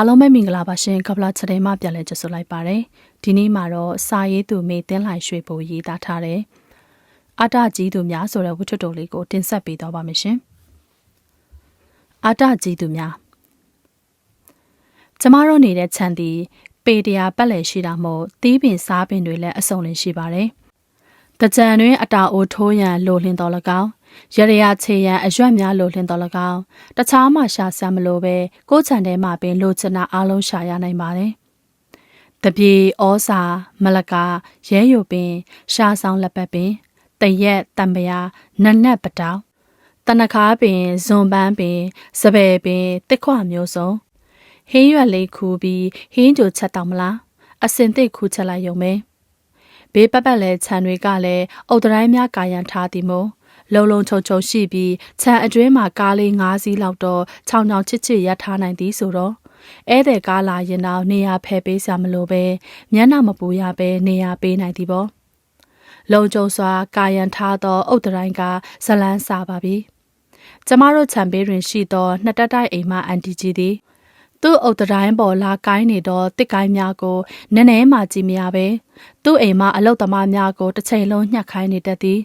အားလုံးပဲမင်္ဂလာပါရှင်ကပလာချက်ထဲမှာပြန်လဲကြဆိုလိုက်ပါတယ်ဒီနေ့မှာတော့စာရေးသူမေတင်းလှိုင်ရွှေပိုရေးသားထားတယ်အာတကြီးသူများဆိုတဲ့ဝတ္ထုတော်လေးကိုတင်ဆက်ပေးတော့ပါမယ်ရှင်အာတကြီးသူများကျမတို့နေတဲ့ခြံသည်ပေတရာပတ်လည်ရှိတာမို့တီးပင်စားပင်တွေလည်းအစုံလင်ရှိပါတယ်တကြံတွင်အတာအိုထိုးရန်လိုလင်းတော်၎င်း ရရရချေရန်အရွက်များလိုလင်းတော်၎င်းတခြားမှရှာဆံမလို့ပဲကိုယ်ချန်ထဲမှာပင်လိုချင်တာအလုံးရှာရနိုင်ပါတယ်။တပြေဩစာမလကာရဲယိုပင် ရှာဆောင်လက်ပတ်ပင်တရက်တံပရာနနက်ပတောင်တနခါပင်ဇွန်ပန်းပင်စပယ်ပင်တစ်ခွမျိုးစုံဟင်းရွက်လေးခူပြီးဟင်းကြိုချက်တောင်မလားအစင်သိခူချက်လိုက်ရုံပဲဘေးပတ်ပတ်လဲခြံတွေကလည်းအုတ်တိုင်းများကာယံထားသည်မို့ လုံလုံချုံချုံရှိပြီးခြံအတွင်းမှာကားလေး၅စီးလောက်တော့ချောင်ချောင်ချစ်ချစ်ရပ်ထားနိုင်သည်ဆိုတော့ဧည့်သည်ကားလာရင်တော့နေရာဖယ်ပေးစရာမလိုပဲမျက်နှာမပူရပဲနေရာပေးနိုင်သည်ပေါ့လုံကျုံစွာကာယံထားသောအုတ်တိုင်းကဇလန်းစာပါပြီကျမတို့ခြံပေးတွင်ရှိသောနှစ်တက်တိုက်အိမ်မှအန်တီကြီးသည်သူ့အုတ်တိုင်းပေါ်လာကိုင်းနေတော့တစ်ကိုင်းများကိုနည်းနည်းမှကြည့်မရပဲသူ့အိမ်မှာအလုတ်သမားများကိုတစ်ချိန်လုံးညှက်ခိုင်းနေတတ်သည်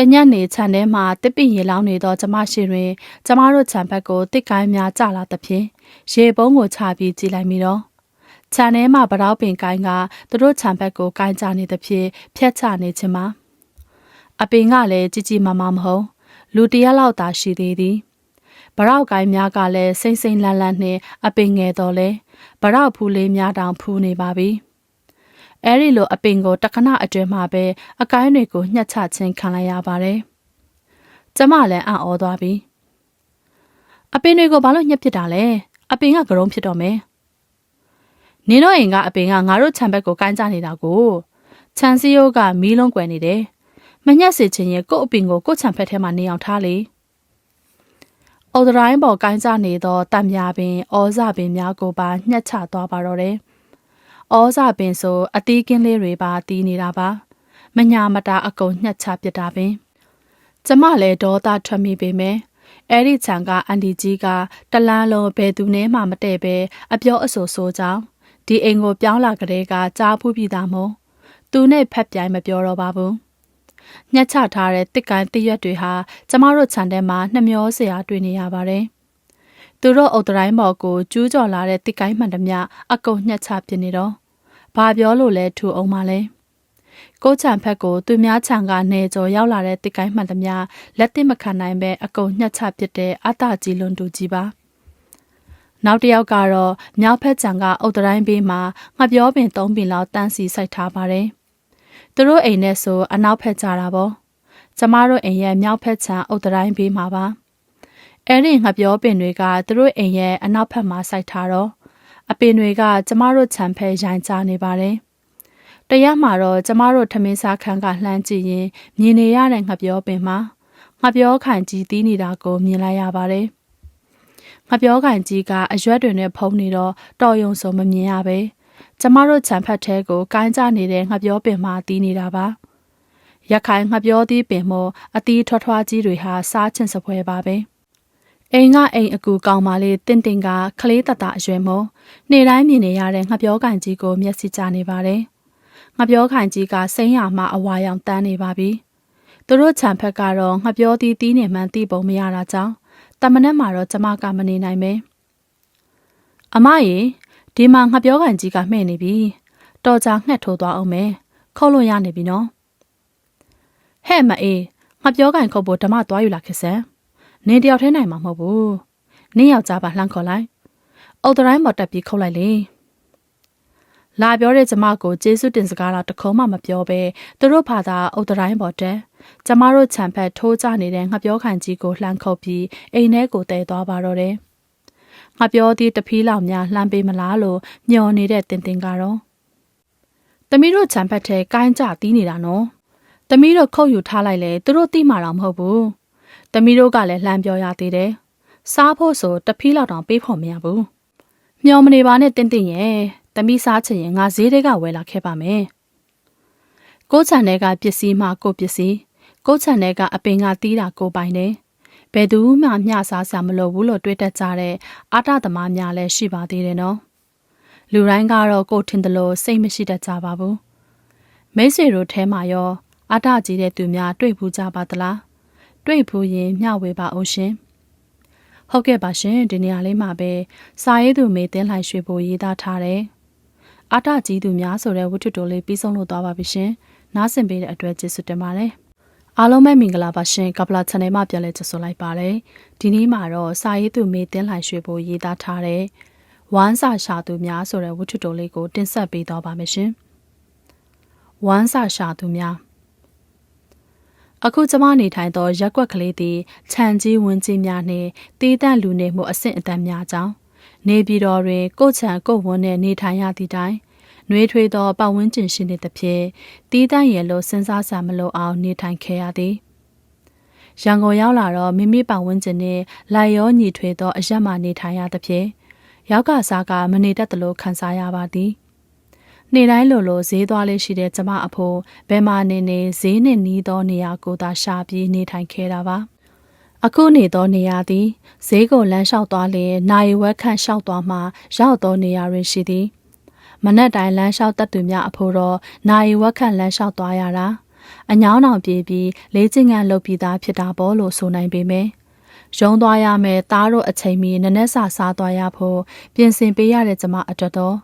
တညက်နေခြံထဲမှာတစ်ပင်ရေလောင်းနေသောကျမရှိတွင်ကျမတို့ခြံဘက်ကိုတစ်ကိုင်းများကျလာသဖြင့်ရေပုံးကိုချပြီးကြည့်လိုက်မိတော့ခြံထဲမှာဗရောက်ပင်ကိုင်းကသူတို့ခြံဘက်ကိုကိုင်းကြနေသဖြင့်ဖြတ်ချနေခြင်းမှာအပင်ကလည်းကြီးကြီးမားမားမဟုတ်လူတရက်လောက်သာရှိသေးသည်ဗရောက်ကိုင်းများကလည်းစိမ့်စိမ့်လန်းလန်းနှင့်အပင်ငယ်တော်လဲဗရောက်ဖူးလေးများတောင်ဖူးနေပါပြီ။ အဲဒီလိုအပင်ကိုတခဏအတွင်းမှာပဲအကိုင်းတွေကိုညှက်ချခြင်းခံလိုက်ရပါတယ်။ကျမလည်းအံ့ဩသွားပြီ။အပင်တွေကိုဘာလို့ညှက်ပစ်တာလဲ။အပင်ကကရုံးဖြစ်တော့မယ်။နင်းတို့အိမ်ကအပင်ကငါတို့ခြံဘက်ကိုကိုင်းကြနေတာကိုခြံစည်းရိုးကမီးလုံးကွယ်နေတယ်။မညှက်စေချင်ရင်ကို့အပင်ကိုကို့ခြံဖက်ထဲမှာနေအောင်ထားလေ။အော်ဒရိုင်းပေါ်ကိုင်းကြနေသောတံမြာပင်ဩဇပင်များကိုပါညှက်ချသွားပါတော့တယ်။ ဩဇပင်ဆိုအတီးကင်းလေးတွေပါတီးနေတာပါမညာမတာအကုန်ညှက်ချပစ်တာပင်ကျမလည်းဒေါသထွက်မိပေမဲ့အဲ့ဒီခြံကအန်ဒီကြီးကတလန်းလုံးဘယ်သူနဲ့မှမတည့်ပဲအပြောအဆိုဆိုကြောင်းဒီအိမ်ကိုပြောင်းလာကြတဲ့ကကြားဖူးပြီးသားမို့သူနဲ့ဖက်ပြိုင်မပြောတော့ပါဘူးညှက်ချထားတဲ့တစ်ကိုင်းတစ်ရွက်တွေဟာကျမတို့ခြံထဲမှာနှမျောစရာတွေ့နေရပါတယ် သူတို့အုတ်တိုင်းပေါ်ကိုကျူးကျော်လာတဲ့တစ်ကိုင်းမှန်သမျှအကုန်ညှက်ချပြနေတော့ဘာပြောလို့လဲထူအောင်ပါလဲကိုချံဖက်ကိုသူများချံကနေကြော်ရောက်လာတဲ့တစ်ကိုင်းမှန်သမျှလက်သိမခံနိုင်ပဲအကုန်ညှက်ချပစ်တဲ့အတကြီးလွန်တူကြီးပါနောက်တစ်ယောက်ကတော့မြောက်ဖက်ချံကအုတ်တိုင်းဘေးမှာငှပြောပင်သုံးပင်လောက်တန်းစီစိုက်ထားပါတယ်သူတို့အိမ်နဲ့ဆိုအနောက်ဖက်ကြတာပေါ့ကျမတို့အိမ်ရဲ့မြောက်ဖက်ချံအုတ်တိုင်းဘေးမှာပါ အဲ့ဒီငှပြောပင်တွေကသူတို့အိမ်ရဲ့အနောက်ဖက်မှာစိုက်ထားတော့အပင်တွေကကျမတို့ခြံဖဲရိုင်ချနေပါတယ်။တရက်မှာတော့ကျမတို့ထမင်းစားခန်းကလှမ်းကြည့်ရင်မြင်နေရတဲ့ငှပြောပင်မှာငှပြောခိုင်ကြီးတီးနေတာကိုမြင်လိုက်ရပါတယ်။ငှပြောခိုင်ကြီးကအရွက်တွေနဲ့ဖုံးနေတော့တော်ယုံစုံမမြင်ရပဲ။ကျမတို့ခြံဖက်ထဲကိုကိုင်းကြနေတဲ့ငှပြောပင်မှာတီးနေတာပါ။ရခိုင်ငှပြောသီးပင်မို့အတီးထွားထွားကြီးတွေဟာစားချင်စပွဲပါပဲ။ အိမ်ကအိမ်အကူကောင်မလေးတင့်တင့်ကခလေးတတအရွယ်မို့နေတိုင်းမြင်နေရတဲ့ငှပြောကန်ကြီးကိုမျက်စိကျနေပါတယ်။ငှပြောခိုင်ကြီးကစိမ်းရမှအဝါရောင်တန်းနေပါပြီ။သူတို့ခြံဖက်ကတော့ငှပြောသီးတီးနေမှန်းသိပုံမရတာကြောင့်တမနက်မှာတော့ကျမကမနေနိုင်ပဲ။အမရေဒီမှာငှပြောကန်ကြီးကမှဲ့နေပြီ။တော်ကြငှက်ထိုးသွားအောင်မယ်။ခုတ်လို့ရနေပြီနော်။ဟဲ့မအေးငှပြောကန်ခုတ်ဖို့ဓမ္မသွားယူလာခဲ့စမ်း။ နင်းတယောက်ထဲနိုင်မှာမဟုတ်ဘူးနင်းယောက်ျားပါလှမ်းခေါ်လိုက်အုတ်တိုင်းမော်တက်ပြီးခုတ်လိုက်လေလာပြောတဲ့ကျမကိုကျေးဇူးတင်စကားတော့တခုံးမှမပြောဘဲသူတို့ဘာသာအုတ်တိုင်းပေါ်တက်ကျမတို့ခြံဖက်ထိုးကြနေတဲ့ငှပြောခံကြီးကိုလှမ်းခုတ်ပြီးအိမ်ထဲကိုတည်သွားပါတော့တယ်ငါပြောသည်တဖီးလောက်များလှမ်းပေးမလားလို့ညော်နေတဲ့တင်တင်ကတော့တမီးတို့ခြံဖက်ထဲကိုင်းကြတီးနေတာနော်တမီးတို့ခုတ်ယူထားလိုက်လေသူတို့တိမာတော့မဟုတ်ဘူး။ သမီးတို့ကလည်းလှမ်းပြောရသေးတယ်။စားဖို့ဆိုတဖီးလောက်တောင်ပေးဖို့မရဘူး။မျောမနေပါနဲ့တင်းတင်းရဲ့။သမီးစားချင်ရင်ငါဈေးတွေကဝယ်လာခဲ့ပါမယ်။ကိုချန်တဲ့ကပစ္စည်းမှကိုပစ္စည်းကိုချန်တဲ့ကအပင်ကတီးတာကိုပိုင်တယ်ဘယ်သူမှမျှစားစရာမလိုဘူးလို့တွေးတတ်ကြတဲ့အာတသမားများလည်းရှိပါသေးတယ်နော်လူတိုင်းကတော့ကိုယ်ထင်တယ်လို့စိတ်မရှိတတ်ကြပါဘူးမိတ်ဆွေတို့ထဲမှာရောအာတကြီးတဲ့သူများတွေ့ဘူးကြပါသလား တွေ့ဘူးရင်မျှဝေပါအောင်ရှင်ဟုတ်ကဲ့ပါရှင်ဒီနေရာလေးမှာပဲစာရေးသူမေတင်းလှိုင်ရွှေပိုရေးသားထားတယ်အာတကြီးသူများဆိုတဲ့ဝတ္ထုတိုလေးပြီးဆုံးလို့သွားပါပြီရှင်နားဆင်ပေးတဲ့အတွက်ကျေးဇူးတင်ပါတယ်အားလုံးပဲမင်္ဂလာပါရှင်ကပလာ channel မှာပြန်လည်ကြိုဆိုလိုက်ပါတယ်ဒီနေ့မှာတော့စာရေးသူမေတင်းလှိုင်ရွှေပိုရေးသားထားတဲ့ဝမ်းစာရှာသူများဆိုတဲ့ဝတ္ထုတိုလေးကိုတင်ဆက်ပေးတော့ပါမယ်ရှင်ဝမ်းစာရှာသူများ အခုကျမနေထိုင်သောရက်ွက်ကလေးသည်ခြံကြီးဝင်းကြီးများနှင့်တေးတန့်လူနေမှုအဆင့်အတန်းများကြောင်းနေပြည်တော်တွင်ကိုချံကိုဝန်းနှင့်နေထိုင်ရသည့်တိုင်နှွေးထွေးသောပတ်ဝန်းကျင်ရှိနေသဖြင့်တီးတန့်ရလို့စဉ်းစားစရာမလိုအောင်နေထိုင်ခဲ့ရသည်ရန်ကုန်ရောက်လာတော့မိမိပတ်ဝန်းကျင်နှင့်လိုက်ရောညီထွေသောအရက်မှနေထိုင်ရသဖြင့်ရောက်ကစားကမနေတတ်သလိုခံစားရပါသည် နေ့တိုင်းလိုလိုဈေးသွားလေးရှိတဲ့ကျမအဖိုးဘယ်မှာနေနေဈေးနဲ့နီးသောနေရာကိုသာရှာပြီးနေထိုင်ခဲ့တာပါအခုနေသောနေရာသည်ဈေးကိုလမ်းလျှောက်သွားလျင်နိုင်ဝက်ခန့်လျှောက်သွားမှရောက်သောနေရာတွင်ရှိသည်မနက်တိုင်းလမ်းလျှောက်တက်သူများအဖို့တော့နိုင်ဝက်ခန့်လမ်းလျှောက်သွားရတာအညောင်းအောင်ပြေးပြီးလေးချင်းကန်လုပ်ပြီးသားဖြစ်တာပေါ့လို့ဆိုနိုင်ပေမယ့်ရုံးသွားရမယ်သားတို့အချိန်မီနနက်စာစားသွားရဖို့ပြင်ဆင်ပေးရတဲ့ကျမအတွက်တော့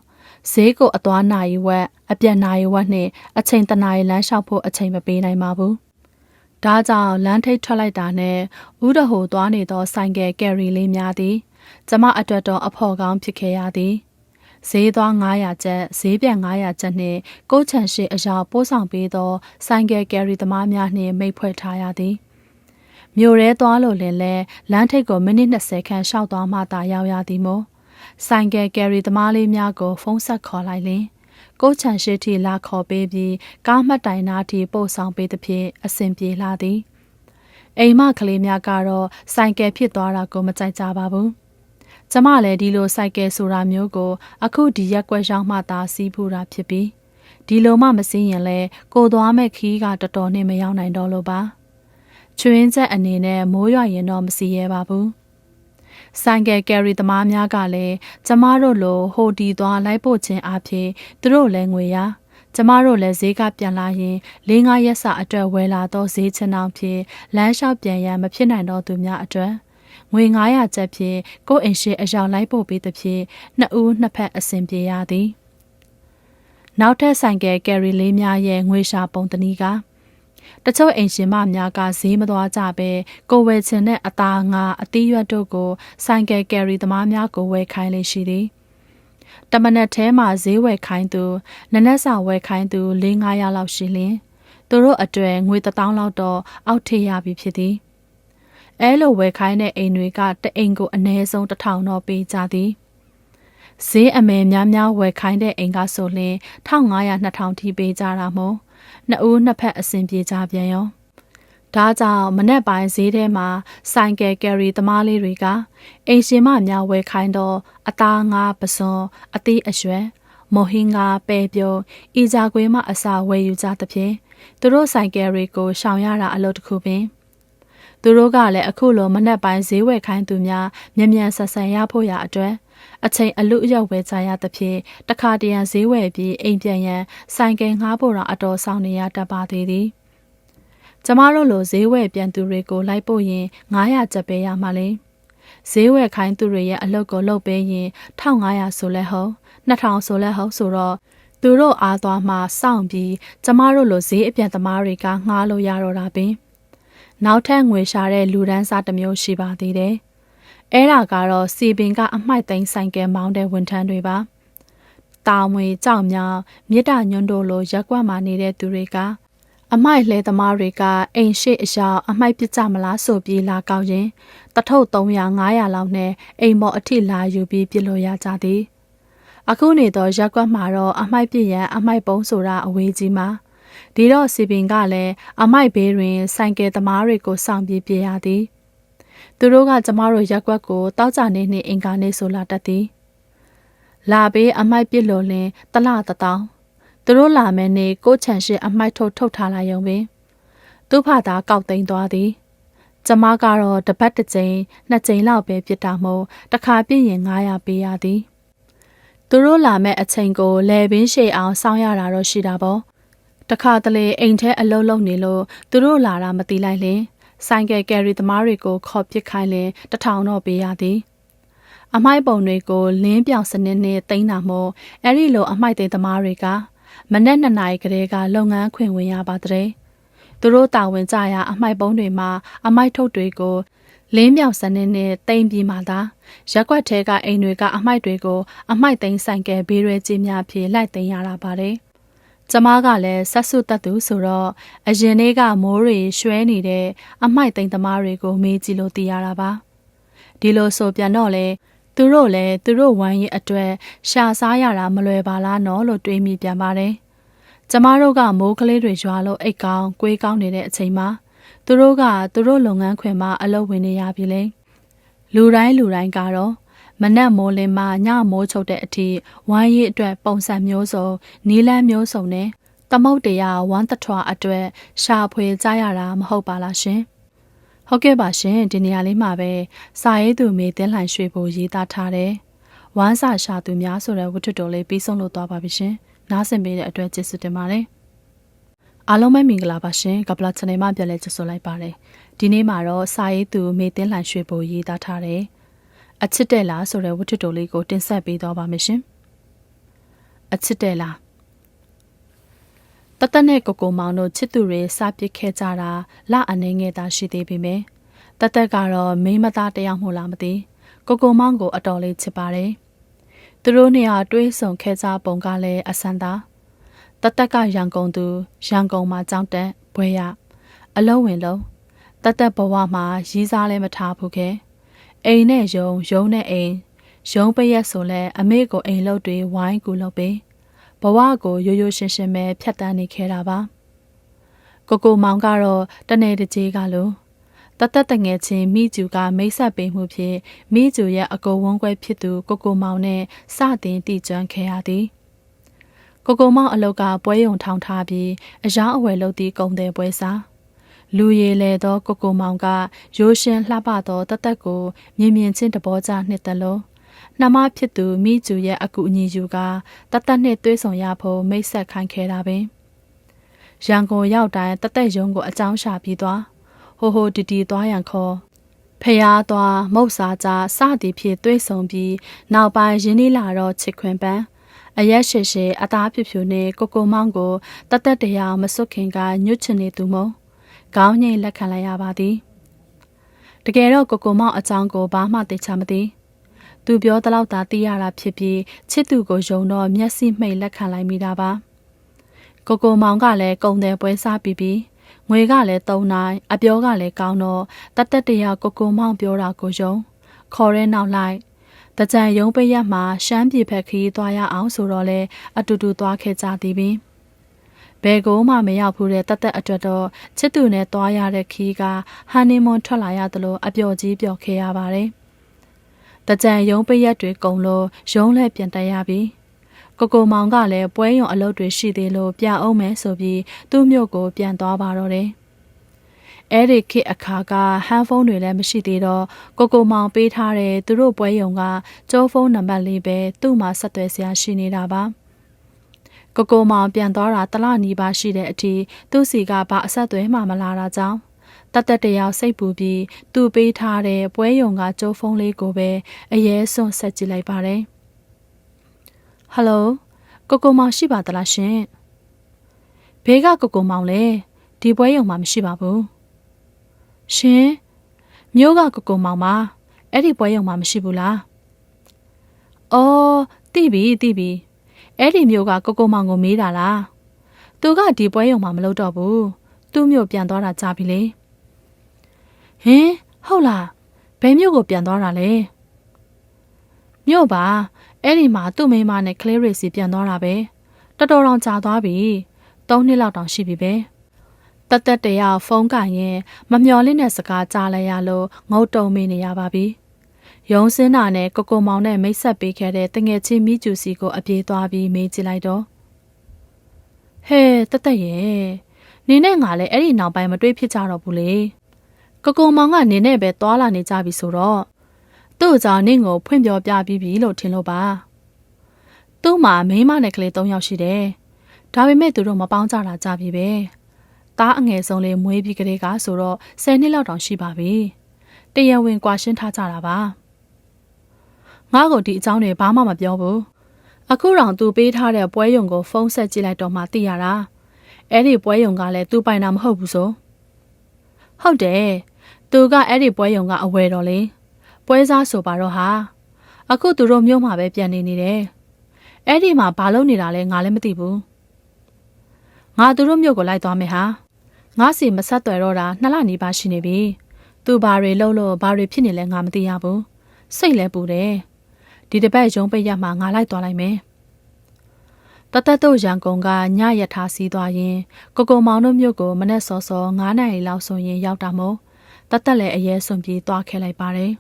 ဈေးကိုအသွားနိုင်ဝက်အပြက်နိုင်ဝက်နဲ့အချိန်တနာရီလမ်းလျှောက်ဖို့အချိန်မပေးနိုင်ပါဘူးဒါကြောင့်လမ်းထိပ်ထွက်လိုက်တာနဲ့ဥဒဟိုသွားနေသောဆိုင်ကယ်ကယ်ရီလေးများသည်ကျမအတွက်တော့အဖော်ကောင်းဖြစ်ခဲ့ရသည်ဈေးသွား900ကျပ်ဈေးပြန်900ကျပ်နှင့်ကိုချန်ရှိအရာပိုးဆောင်ပေးသောဆိုင်ကယ်ကယ်ရီသမားများနှင့်မိတ်ဖွဲ့ထားရသည်မြို့ရဲသွားလို့လင်လဲလမ်းထိပ်ကိုမိနစ်20ခန့်ရှောက်သွားမှသာရောက်ရသည်မို့ ဆိုင်ကယ်ကယ်ရီသမားလေးများကိုဖုန်းဆက်ခေါ်လိုက်လင်ကိုချန်ရှိထီလာခေါ်ပေးပြီးကားမှတ်တိုင်နာထီပို့ဆောင်ပေးသဖြင့်အဆင်ပြေလာသည်အိမ်မကလေးများကတော့ဆိုင်ကယ်ဖြစ်သွားတာကိုမကြိုက်ကြပါဘူးကျမလည်းဒီလိုစိုက်ကယ်ဆိုတာမျိုးကို အခုဒီရက်ွက်ရောက်မှသာစီးဖူးတာဖြစ်ပြီးဒီလိုမှမစင်းရင်လဲကိုသွားမဲ့ခီးကတော်တော်နဲ့မရောက်နိုင်တော့လို့ပါချွင်းချက်အနေနဲ့မိုးရွာရင်တော့မစီရဲပါဘူး ဆိုင်ကယ်ကယ်ရီသမားများကလည်းကျမတို့လိုဟိုတီသွားလိုက်ဖို့ခြင်းအဖြစ်သူတို့လည်းငွေရကျမတို့လည်းဈေးကပြန်လာရင်လေးငါရက်စာအတွက်ဝယ်လာသောဈေးချင်အောင်ဖြစ်လမ်းလျှောက်ပြန်ရန်မဖြစ်နိုင်တော့သူများအတွက်ငွေ900ကျပ်ဖြင့်ကိုယ်အိမ်ရှိအယောင်လိုက်ပို့ပေးသဖြင့်နှစ်ဦးနှစ်ဖက်အဆင်ပြေရသည်နောက်ထပ်ဆိုင်ကယ်ကယ်ရီလေးများရဲ့ငွေရှာပုံတနည်းက တချို့အိမ်ရှင်မများကဈေးမသွားကြပဲကိုဝယ်ချင်တဲ့အသားငါအသီးရွက်တို့ကိုဆိုင်ကယ်ကယ်ရီသမားများကိုဝယ်ခိုင်းလေးရှိသည်တမနက်ထဲမှာဈေးဝယ်ခိုင်းသူနနက်စာဝယ်ခိုင်းသူ၄900လောက်ရှိလျင်သူတို့အတွေ့ငွေ1000လောက်တော့အောက်ထည့်ရပြီဖြစ်သည်အဲလိုဝယ်ခိုင်းတဲ့အိမ်တွေကတအိမ်ကိုအနည်းဆုံးတစ်ထောင်တော့ပေးကြသည်ဈေးအမယ်များများဝယ်ခိုင်းတဲ့အိမ်ကဆိုရင်1500 2000ထိပေးကြတာမို့ နှစ်ဦးနှစ်ဖက်အဆင်ပြေကြပြန်ရောဒါကြောင့်မနေ့ပိုင်းဈေးထဲမှာဆိုင်ကယ်ကယ်ရီသမားလေးတွေကအိမ်ရှင်မများဝယ်ခိုင်းတော့အသားငါးပစွန်အသီးအရွယ်မော်ဟင်းငါပဲပြုံဤကြကွေးမှအစာဝယ်ယူကြသဖြင့်သူတို့ဆိုင်ကယ်တွေကိုရှောင်ရတာအလုပ်တစ်ခုပင်သူတို့ကလည်းအခုလိုမနှက်ပိုင်းဈေးဝယ်ခိုင်းသူများမြ мян ဆက်ဆံရဖို့ရအတွက် အချိန်အလူအရောက်ဝယ်ကြရသဖြင့်တခါတရံဈေးဝယ်ပြီးအိမ်ပြန်ရန်ဆိုင်ကယ်ငှားဖို့တော့အတော်ဆောင်နေရတတ်ပါသေးသည်ကျမတို့လိုဈေးဝယ်ပြန်သူတွေကိုလိုက်ပို့ရင်900ကျပ်ပေးရမှာလေဈေးဝယ်ခိုင်းသူတွေရဲ့အလုပ်ကိုလုပ်ပေးရင်1500ဆိုလဲဟုတ်2000ဆိုလဲဟုတ်ဆိုတော့သူတို့အားသွားမှစောင့်ပြီးကျမတို့လိုဈေးအပြန်သမားတွေကငှားလို့ရတော့တာပင် နောက်ထပ်ငွေရှာတဲ့လူဒန်းစားတစ်မျိုးရှိပါသေးတယ်။ အဲဒါကတော့စီပင်ကအမိုက်သိမ်းဆိုင်ကယ်မောင်းတဲ့ဝန်ထမ်းတွေပါ။တာမွေကြောက်မြောင်မြစ်တာညွန်းတို့လိုရက်ကွက်မှာနေတဲ့သူတွေကအမိုက်လဲသမားတွေကအိမ်ရှိအရာအမိုက်ပြစ်ကြမလားဆိုပြီးလာကောက်ရင်တထုပ်300 500လောက်နဲ့အိမ်ပေါ်အထိလာယူပြီးပြစ်လို့ရကြသည်အခုနေတော့ရက်ကွက်မှာတော့အမိုက်ပြစ်ရန်အမိုက်ပုံးဆိုတာအဝေးကြီးမှာဒီတော့စီပင်ကလည်းအမိုက်ဘေးတွင် ဆိုင်ကယ်သမားတွေကိုစောင့်ပြေးပြရသည် သူတို့ကကျမတို့ရက်ွက်ကိုတောက်ကြနေနှင့်အင်္ဂါနေဆိုလာတတ်သည်လာပေးအမိုက်ပြစ်လို့လင်တလတတောင်းသူတို့လာမယ်နေကိုချန်ရှိအမိုက်ထုတ်ထုတ်ထားလိုက်ရုံပင်သူ့ဖသားကောက်သိမ်းသွားသည်ကျမကတော့တစ်ပတ်တစ်ကြိမ်နှစ်ကြိမ်လောက်ပဲပြစ်တာမို့တစ်ခါပြည့်ရင်900ပေးရသည်သူတို့လာမဲ့အချိန်ကိုလဲပင်းရှေအောင်စောင့်ရတာတော့ရှိတာပေါ့တခါတလေအိမ်ထဲအလုံးလုံးနေလို့သူတို့လာတာမသိလိုက်လင် ဆိုင်ကယ်ကယ်ရီသမားတွေကိုခေါ်ပစ်ခိုင်းလင်တထောင်တော့ပေးရသည်အမိုက်ပုံတွေကိုလင်းပြောင်စနစ်နဲ့တိမ့်တာမို့အဲ့ဒီလိုအမိုက်သိမ်းသမားတွေကမနက်2နာရီကလေးကလုပ်ငန်းခွင်ဝင်ရပါတဲ့သူတို့တာဝန်ကြရာအမိုက်ပုံတွေမှာအမိုက်ထုတ်တွေကိုလင်းပြောင်စနစ်နဲ့တိမ့်ပြီးမှသာရက်ွက်ထဲကအိမ်တွေကအမိုက်တွေကိုအမိုက်သိမ်းဆိုင်ကယ်ဘေးရဲကြီးများဖြင့်လိုက်သိမ်းရတာပါတယ် ကျမကလည်းဆက်စုတက်သူဆိုတော့အရင်လေးကမိုးတွေရွှဲနေတဲ့အမိုက်သိမ်းသမားတွေကိုမေးကြည့်လို့သိရတာပါဒီလိုဆိုပြန်တော့လေသူတို့လည်းသူတို့ဝိုင်းရဲ့အတွက်ရှာစားရတာမလွယ်ပါလားနော်လို့တွေးမိပြန်ပါတယ်။ကျမတို့ကမိုးကလေးတွေရွာလို့အိတ်ကောင်း၊ကွေးကောင်းနေတဲ့အချိန်မှာသူတို့ကသူတို့လုပ်ငန်းခွင်မှာအလုပ်ဝင်နေရပြီလေ။လူတိုင်းလူတိုင်းကတော့ မနက်မိုးလင်းမှညမိုးချုပ်တဲ့အထိဝိုင်းရဲ့အတွက်ပုံစံမျိုးစုံနီလန်းမျိုးစုံနဲ့သမုတ်တရားဝမ်းတထွာအတွက်ရှာဖွေကြရတာမဟုတ်ပါလားရှင်။ဟုတ်ကဲ့ပါရှင်ဒီနေရာလေးမှာပဲစာရေးသူမေတင်းလှိုင်ရွှေဖို့ရေးသားထားတယ်။ဝမ်းစာရှာသူများဆိုတဲ့ဝတ္ထုတော်လေးပြီးဆုံးလို့သွားပါပြီရှင်။နားဆင်ပေးတဲ့အတွက်ကျေးဇူးတင်ပါတယ်။အားလုံးပဲမင်္ဂလာပါရှင်။ကပလာ channel မှာပြန်လည်ကြိုဆိုလိုက်ပါတယ်။ဒီနေ့မှာတော့စာရေးသူမေတင်းလှိုင်ရွှေဖို့ရေးသားထားတယ်။ အချစ်တဲ့လားဆိုတဲ့ဝတ္ထုတော်လေးကိုတင်ဆက်ပေးသွားပါမယ်ရှင်။အချစ်တဲ့လားတတနဲ့ကိုကိုမောင်တို့ချစ်သူတွေစပစ်ခဲ့ကြတာလအနေငယ်သာရှိသေးပေမယ့်တသက်ကတော့မိမသားတယောက်မို့လားမသိကိုကိုမောင်ကိုအတော်လေးချစ်ပါတယ်သူတို့နှစ်ဟာတွေးဆုံခဲ့ကြပုံကလည်းအဆန်းသာတသက်ကရန်ကုန်သူရန်ကုန်မှာကြောင်းတက်ဘွဲရအလုံးဝင်လုံးတသက်ဘဝမှာရီးစားလည်းမထားဘူးခဲ့ အိမ်နဲ့ယုံယုံနဲ့အိမ်ယုံပရက်ဆိုလဲအမေကိုအိမ်လုပ်တွေဝိုင်းကူလုပ်ပေးဘဝကိုရိုးရိုးရှင်းရှင်းပဲဖြတ်တန်းနေခဲ့တာပါကိုကိုမောင်ကတော့တနေ့တကြေးကလို့တသက်တငယ်ချင်းမိကျူကမိတ်ဆက်ပေးမှုဖြင့်မိကျူရဲ့အကိုဝန်းခွဲဖြစ်သူကိုကိုမောင်နဲ့စတင်တည်ကျွမ်းခဲ့ရသည်ကိုကိုမောင်အလုတ်ကပွဲယုံထောင်ထားပြီးအယောင်အဝယ်လုပ်သည့်ကုံတဲ့ပွဲစား လူရည်လေသောကိုကိုမောင်ကရိုးရှင်းလှပသောတသက်ကိုမြင်မြင်ချင်းတဘောကြနှစ်သက်လို့နှမဖြစ်သူမိကျူရဲ့အကူအညီယူကတသက်နဲ့သွေးဆောင်ရဖို့မိတ်ဆက်ခိုင်းခဲ့တာပင်ရန်ကုန်ရောက်တိုင်းတသက်ရုံကိုအကြောင်းရှာပြီးသွားဟိုဟိုတီတီသွားရန်ခေါ်ဖျားသွားမုတ်စာကြစသည်ဖြင့်သွေးဆောင်ပြီးနောက်ပိုင်းရင်းနှီးလာတော့ချစ်ခွင်ပန်းအရက်ရှိရှိအသားဖြူဖြူနဲ့ကိုကိုမောင်ကိုတသက်တရားမစွတ်ခင်ကညွတ်ချင်နေသူမုံ ခေါင်းငိတ်လက်ခံလိုက်ရပါသည်တကယ်တော့ကိုကိုမောင်အကြောင်းကိုဘာမှသိချမသိသူပြောတလောက်သာသိရတာဖြစ်ပြီးချစ်သူကိုယုံတော့မျက်စိမှိတ်လက်ခံလိုက်မိတာပါကိုကိုမောင်ကလည်းကုံတယ်ပွဲစားပြီးပြီးငွေကလည်း၃နိုင်အပြောကလည်းကောင်းတော့တတ်တက်တရကိုကိုမောင်ပြောတာကိုယုံခေါ်ရဲနောက်လိုက်တကြံရုံးပရက်မှာရှမ်းပြည်ဖက်ခီးသွားရအောင်ဆိုတော့လေအတူတူသွားခဲ့ကြသည်ပင် ဘယ်ကိုမှမရောက်ဘူးတဲ့တသက်အတွက်တော့ချစ်သူနဲ့သွားရတဲ့ခီးကဟန်နီမွန်ထွက်လာရသလိုအပျော်ကြီးပျော်ခဲ့ရပါတယ်။တကြံရုံးပရက်တွေကုံလို့ရုံးလဲပြန်တက်ရပြီကိုကိုမောင်ကလည်းပွဲရုံအလုပ်တွေရှိသေးလို့ပြန်အောင်မယ်ဆိုပြီးသူ့မြို့ကိုပြန်သွားပါတော့တယ်အဲ့ဒီခေတ်အခါကဟန်ဖုန်းတွေလည်းမရှိသေးတော့ကိုကိုမောင်ပေးထားတဲ့သူတို့ပွဲရုံကကျိုးဖုန်းနံပါတ်လေးပဲသူ့မှာဆက်သွယ်စရာရှိနေတာပါ ကိုကိုမောင်ပြန်သွားတာတလနီးပါရှိတဲ့အထိသူ့စီကဘာအဆက်အသွယ်မှမလာတာကြောင့်တတ်တတယောက်စိတ်ပူပြီးသူ့ပေးထားတဲ့ပွဲယုံကကျိုးဖုန်းလေးကိုပဲအရေးစွန့်ဆက်ကြည့်လိုက်ပါတယ်။ဟယ်လိုကိုကိုမောင်ရှိပါသလားရှင်။ဘေးကကိုကိုမောင်လဲဒီပွဲယုံမှာမရှိပါဘူး။ရှင်မျိုးကကိုကိုမောင်ပါအဲ့ဒီပွဲယုံမှာမရှိဘူးလား။အော်သိပြီသိပြီ အဲ့ဒီမျိုးကကိုကိုမောင်ကိုမေးတာလား။သူကဒီပွဲယုံမှာမလုပ်တော့ဘူး။သူ့မျိုးပြန်သွားတာကြာပြီလေ။ဟင်ဟုတ်လားဘယ်မြို့ကိုပြန်သွားတာလဲမြို့ပါအဲ့ဒီမှာသူ့မိမနဲ့ကလေးရီစီပြန်သွားတာပဲတော်တော်တောင်ကြာသွားပြီ၃နှစ်လောက်တောင်ရှိပြီပဲတသက်တရဖုန်းကရင်မမျော်လင့်တဲ့စကားကြားလိုက်ရလို့ငုတ်တုံမိနေရပါပြီ ရုံစင်းနာနဲ့ကိုကိုမောင်နဲ့မိတ်ဆက်ပေးခဲ့တဲ့တငယ်ချင်းမိကျူစီကိုအပြေးသွားပြီးမေးကြည့်လိုက်တော့ဟဲ့တသက်ရဲ့နင်းနဲ့ငါလည်းအဲ့ဒီနောက်ပိုင်းမတွေ့ဖြစ်ကြတော့ဘူးလေကိုကိုမောင်ကနေနဲ့ပဲသွာလာနေကြပြီဆိုတော့သူ့ကြောင့်နင့်ကိုဖွင့်ပြောပြပြီးပြီလို့ထင်လို့ပါသူ့မှာမိန်းမနဲ့ကလေး၃ယောက်ရှိတယ်ဒါပေမဲ့သူတို့မပေါင်းကြတာကြပြီပဲသားအငယ်ဆုံးလေးမွေးပြီးကလေးကဆိုတော့10နှစ်လောက်တောင်ရှိပါပြီတရားဝင်ကွာရှင်းထားကြတာပါ ငါ့ကိုဒီအကြောင်းတွေဘာမှမပြောဘူးအခုတောင်သူပေးထားတဲ့ပွဲရုံကိုဖုန်းဆက်ကြည့်လိုက်တော့မှသိရတာအဲ့ဒီပွဲရုံကလည်းသူပိုင်တာမဟုတ်ဘူးဆိုဟုတ်တယ်သူကအဲ့ဒီပွဲရုံကအဝယ်တော်လေပွဲစားဆိုပါတော့ဟာအခုသူတို့မြို့မှာပဲပြန်နေနေတယ်အဲ့ဒီမှာဘာလုပ်နေတာလဲငါလည်းမသိဘူးငါသူတို့မြို့ကိုလိုက်သွားမယ်ဟာငါစီမဆက်သွယ်တော့တာနှစ်လနီးပါးရှိနေပြီသူဘာတွေလှုပ်လို့ဘာတွေဖြစ်နေလဲငါမသိရဘူးစိတ်လည်းပူတယ် ဒီတစ်ပတ်ရုံးပိတ်ရမှာငါလိုက်သွားလိုက်မယ်တသက်တို့ရန်ကုန်ကညရထားစီးသွားရင်ကိုကိုမောင်တို့မြို့ကိုမနေ့စောစော9နာရီလောက်ဆိုရင်ရောက်တာမို့တသက်လည်းအရေးစွန်ပြေးသွားခဲ့လိုက်ပါတယ်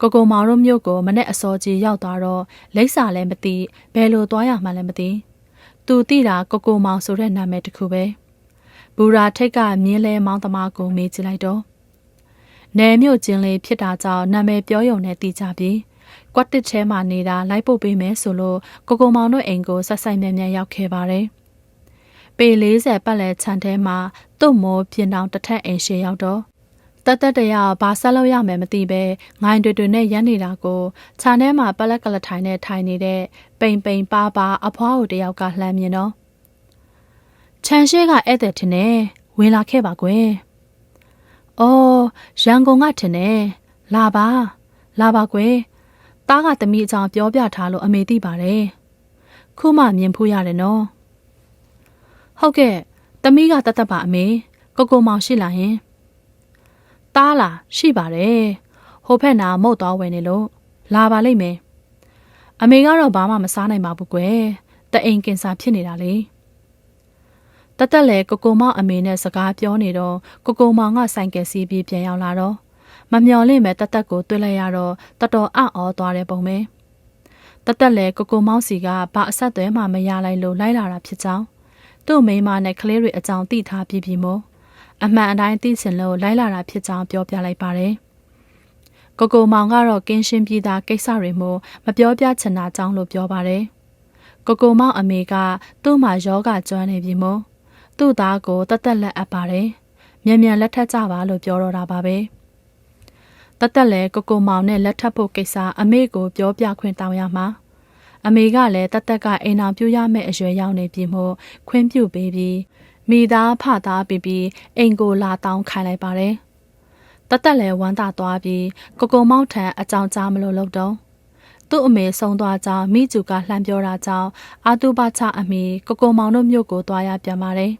ကိုကိုမောင်တို့မြို့ကိုမနေ့အစောကြီးရောက်သွားတော့လိပ်စာလည်းမသိဘယ်လိုသွားရမှလည်းမသိသူသိတာကိုကိုမောင်ဆိုတဲ့နာမည်တစ်ခုပဲဘူရာထိတ်ကမြင်းလဲမောင်းသမားကိုမေးကြည့်လိုက်တော့နယ်မြို့ချင်းလေးဖြစ်တာကြောင့်နာမည်ပြောရုံနဲ့သိကြပြီ ကွက်တစ်ထဲမှာနေတာလိုက်ပို့ပေးမယ်ဆိုလို့ကိုကိုမောင်တို့အိမ်ကိုဆက်ဆိုင်မြန်မြန်ရောက်ခဲ့ပါတယ်ပေ40ပတ်လဲခြံထဲမှာသူ့မိုးပြင်တောင်တစ်ထက်အိမ်ရှေ့ရောက်တော့တတ်တတ်တရဘာဆက်လို့ရမယ်မသိပဲငိုင်းတွေတွေနဲ့ရမ်းနေတာကိုခြံထဲမှာပလက်ကလထိုင်နဲ့ထိုင်နေတဲ့ပိန်ပိန်ပါပါအဖွားကိုတယောက်ကလှမ်းမြင်တော့ခြံရှိကဧည့်သည်ထင်နေဝင်လာခဲ့ပါကွယ်။အော်ရန်ကုန်ကထင်နေလာပါလာပါကွယ်။ တားကသမီးအကြောင်းပြောပြထားလို့အမေသိပါတယ်။ခုမှမြင်ဖို့ရတယ်နော်။ဟုတ်ကဲ့သမီးကတတ်တတ်ပါအမေကိုကိုမောင်ရှိလာရင်တားလာရှိပါတယ်ဟိုဖက်နာမုတ်သွားဝင်နေလို့လာပါလိမ့်မယ်အမေကတော့ဘာမှမစားနိုင်ပါဘူးကွယ်တအိမ်ကင်ဆာဖြစ်နေတာလေတသက်လေကိုကိုမောင်အမေနဲ့စကားပြောနေတော့ကိုကိုမောင်ကဆိုင်ကယ်စီးပြီးပြန်ရောက်လာတော့ မမျော်လင့်မဲ့တသက်ကိုတွေ့လိုက်ရတော့တော်တော်အံ့ဩသွားတဲ့ပုံပဲတသက်လေကိုကိုမောင်စီကဘာအဆက်အသွယ်မှမရလိုက်လို့လိုက်လာတာဖြစ်ကြောင်းသူ့မိန်းမနဲ့ကလေးတွေအကြောင်းသိထားပြီးပြီမို့အမှန်အတိုင်းသိစင်လို့လိုက်လာတာဖြစ်ကြောင်းပြောပြလိုက်ပါတယ်။ကိုကိုမောင်ကတော့ကင်းရှင်းပြီးသားကိစ္စတွေမို့မပြောပြချင်တာကြောင်းလို့ပြောပါတယ်။ကိုကိုမောင်အမေကသူ့မှာယောဂကျွမ်းနေပြီမို့သူ့သားကိုတသက်လက်အပ်ပါတယ်။မြန်မြန်လက်ထပ်ကြပါလို့ပြောတော့တာပါပဲ။ တသက်လည်းကိုကိုမောင်နဲ့လက်ထပ်ဖို့ကိစ္စအမေကိုပြောပြခွင့်တောင်းရမှာ။အမေကလည်းတသက်ကအိမ်အောင်ပြူရမယ့်အရွယ်ရောက်နေပြီမို့ခွင့်ပြုပေးပြီးမိသားဖသားပြီးပြီးအိမ်ကိုလာတောင်းခိုင်းလိုက်ပါတယ်။တသက်လည်းဝမ်းသာသွားပြီးကိုကိုမောက်ထံအကြောင်းကြားမလို့လို့တော့သူ့အမေဆုံးသွားကြောင်းမိကျူကလှမ်းပြောတာကြောင့်အာတုပချအမေကိုကိုမောင်တို့မြို့ကိုသွားရပြန်ပါတယ်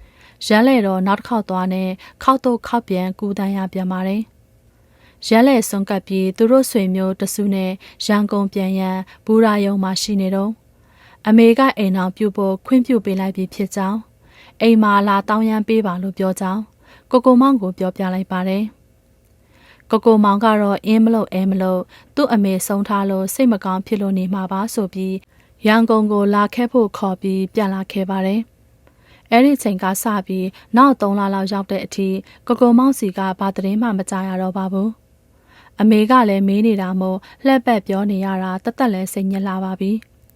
။ရန်လေတော့နောက်တစ်ခေါက်သွားနဲ့ခောက်တော့ခောက်ပြန်ကူတန်းရပြန်ပါတယ်။ ရဲလဲစွန်ကပ်ပြီးသူတို့ဆွေမျိုးတစုနဲ့ရန်ကုန်ပြန်ရန်ဘူရာယုံမှာရှိနေတော့အမေကအိမ်အောင်ပြုတ်ဖို့ခွင့်ပြုပေးလိုက်ပြီးဖြစ်ကြောင်းအိမ်မာလာတောင်းရမ်းပေးပါလို့ပြောကြောင်းကိုကိုမောင်ကိုပြောပြလိုက်ပါတယ်။ကိုကိုမောင်ကတော့အင်းမလို့အဲမလို့သူ့အမေဆုံးထားလို့စိတ်မကောင်းဖြစ်လို့နေမှာပါဆိုပြီးရန်ကုန်ကိုလာခဲ့ဖို့ခေါ်ပြီးပြန်လာခဲ့ပါတယ်။အဲ့ဒီချိန်ကစပြီးနောက်3လလောက်ရောက်တဲ့အထိကိုကိုမောင်စီကဘာသတင်းမှမကြားရတော့ပါဘူး။ အမေကလည်းမေးနေတာမို့လှက်ပက်ပြောနေရတာတသက်လဲစိတ်ညစ်လာပါပြီ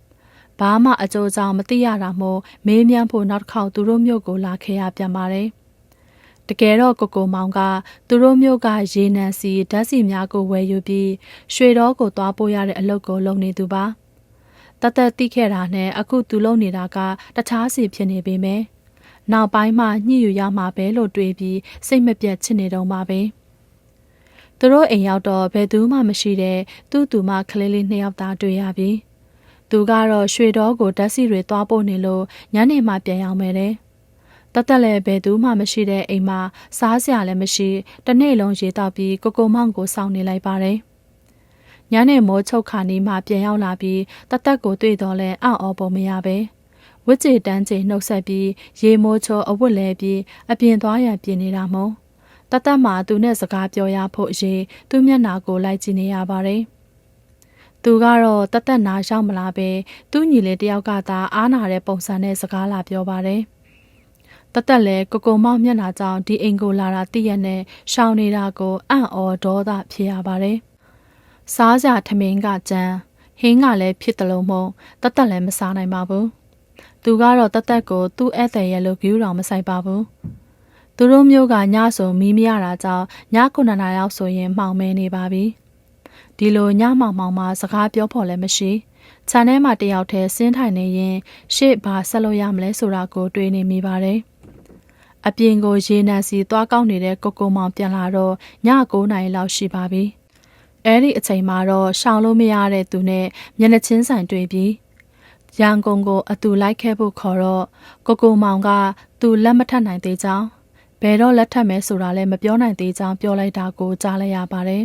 ။ဘာမှအကျိုးကြောင့်မသိရတာမို့မေးမြန်းဖို့နောက်တစ်ခေါက်သူတို့မြို့ကိုလာခဲ့ရပြန်ပါတယ်။တကယ်တော့ကိုကိုမောင်ကသူတို့မြို့ကရေနံစီဓာတ်စီများကိုဝယ်ယူပြီးရွှေတော်ကိုသွားပို့ရတဲ့အလုပ်ကိုလုပ်နေသူပါ။တသက်တိခဲ့တာနဲ့အခုသူလုပ်နေတာကတခြားစီဖြစ်နေပေမယ့်နောက်ပိုင်းမှညှိယူရမှာပဲလို့တွေးပြီးစိတ်မပြတ်ချစ်နေတော့မှာပဲ။ သူတို့အိမ်ရောက်တော့ဘယ်သူမှမရှိတဲ့သူ့သူမကလေးလေးနှစ်ယောက်သားတွေ့ရပြီ။သူကတော့ရွှေတော်ကိုဓာတ်စီတွေသွားပို့နေလို့ညနေမှပြန်ရောက်မယ်တဲ့တသက်လည်းဘယ်သူမှမရှိတဲ့အိမ်မှာစားစရာလည်းမရှိတနေ့လုံးရေတောက်ပြီးကိုကိုမောင်ကိုစောင့်နေလိုက်ပါတယ်ညနေမိုးချုပ်ခါနီးမှပြန်ရောက်လာပြီးတသက်ကိုတွေ့တော့လဲအောင့်အောပုံမရပဲဝစ်ကြေတန်းကြေနှုတ်ဆက်ပြီးရေမိုးချိုအဝတ်လဲပြီးအပြင်သွားရန်ပြင်နေတာမို့ တသက်မှာသူနဲ့စကားပြောရဖို့ရေသူ့မျက်နာကိုလိုက်ကြည့်နေရပါတယ်။သူကတော့တသက်နာရောက်မလာပဲသူ့ညီလေးတယောက်ကသာအားနာတဲ့ပုံစံနဲ့စကားလာပြောပါတယ်။တသက်လဲကိုကိုမောင်မျက်နှာကြောင့်ဒီအိမ်ကိုလာတာသိရနဲ့ရှောင်နေတာကိုအံ့ဩဒေါသဖြစ်ရပါတယ်။စားကြထမင်းကကြမ်းဟင်းကလည်းဖြစ်တယ်လို့မို့တသက်လည်းမစားနိုင်ပါဘူး။သူကတော့တသက်ကိုသူ့ဧည့်သည်ရဲ့လို view တောင်မဆိုင်ပါဘူး။ သူတို့မျိုးကညဆိုမီးမရတာကြောင့်ည9နာရီရောက်ဆိုရင်မှောင်မဲနေပါပြီ။ဒီလိုညမှောင်မှောင်မှာစကားပြောဖို့လည်းမရှိ။ခြံထဲမှာတယောက်တည်းဆင်းထိုင်နေရင်ရှေ့ဘာဆက်လို့ရမလဲဆိုတာကိုတွေးနေမိပါတယ်။အပြင်ကိုရေနံစီသွားကောက်နေတဲ့ကိုကိုမောင်ပြန်လာတော့ည9နာရီလောက်ရှိပါပြီ။အဲ့ဒီအချိန်မှာတော့ရှောင်လို့မရတဲ့သူနဲ့မျက်နှာချင်းဆိုင်တွေ့ပြီးရန်ကုန်ကိုအတူလိုက်ခဲ့ဖို့ခေါ်တော့ကိုကိုမောင်ကသူလက်မထပ်နိုင်သေးကြောင်း ဘယ်တော့လက်ထပ်မဲဆိုတာလည်းမပြောနိုင်သေးကြောင်းပြောလိုက်တာကိုကြားလိုက်ရပါတယ်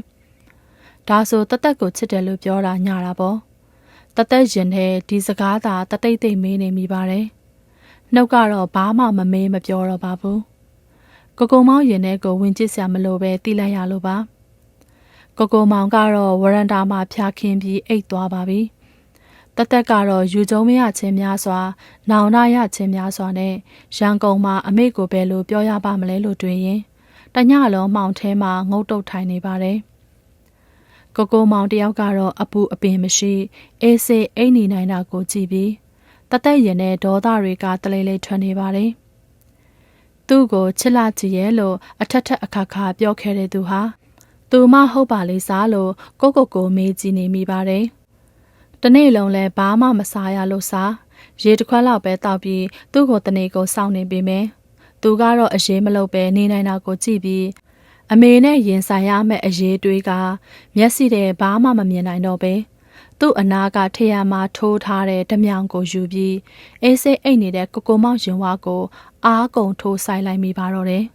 ။ဒါဆိုတသက်ကိုချစ်တယ်လို့ပြောတာညာတာပေါ့။တသက်ရင်ထဲဒီစကားသာတတိတ်တိတ်မေးနေမိပါတယ်။နှုတ်ကတော့ဘာမှမမေးမပြောတော့ပါဘူး။ကိုကိုမောင်ရင်ထဲကိုဝင်ကြည့်စရာမလိုပဲတိလိုက်ရလို့ပါ။ကိုကိုမောင်ကတော့ဝရန်တာမှာဖျားခင်းပြီးအိတ်သွားပါပြီ။ တသက်ကတော့ယူကျုံမရခြင်းများစွာနောင်နာရခြင်းများစွာနဲ့ရန်ကုန်မှာအမေကိုပဲလို့ပြောရပါမလဲလို့တွင်ရင်တညလုံးမှောင်ထဲမှာငုတ်တုတ်ထိုင်နေပါတယ်။ကိုကိုမောင်တယောက်ကတော့အပူအပင်မရှိအေးစေးအိတ်နေနိုင်တာကိုကြည့်ပြီးတသက်ရင်နဲ့ဒေါသတွေကတလေးလေးထွက်နေပါတယ်။သူ့ကိုချစ်လာကြည့်ရဲ့လို့အထက်ထက်အခါခါပြောခဲ့တဲ့သူဟာသူမဟုတ်ပါလေစားလို့ကိုကိုကိုမေးကြည့်နေမိပါတယ်။ တနေ့လုံးလဲဘာမှမစားရလို့စားရေတစ်ခွက်လောက်ပဲတောက်ပြီးသူ့ကိုတနေ့ကိုစောင့်နေပေမယ်။သူကတော့အရေးမလုပ်ပဲနေနိုင်တာကိုကြည့်ပြီးအမေနဲ့ရင်ဆိုင်ရမယ့်အရေးတွေးကမျက်စိတဲ့ဘာမှမမြင်နိုင်တော့ပဲသူ့အနာကထရမှာထိုးထားတဲ့ဓမြောင်ကိုယူပြီးအေးစိတ်အိတ်နေတဲ့ကိုကိုမောင်ရင်ဝါကိုအားကုန်ထိုးဆိုင်လိုက်မိပါတော့တယ်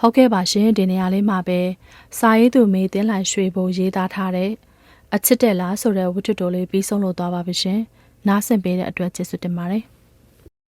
ဟုတ်ကဲ့ပါရှင်ဒီနေရာလေးမှာပဲစာရေးသူမေးတင်းလိုက်ရွှေဘိုရေးသားထားတဲ့ အချစ်တက်လားဆိုတဲ့ဝတ္ထုတိုလေးပြီးဆုံးလို့သွားပါပြီရှင်နားဆင်ပေးတဲ့အတွက်ကျေးဇူးတင်ပါတယ်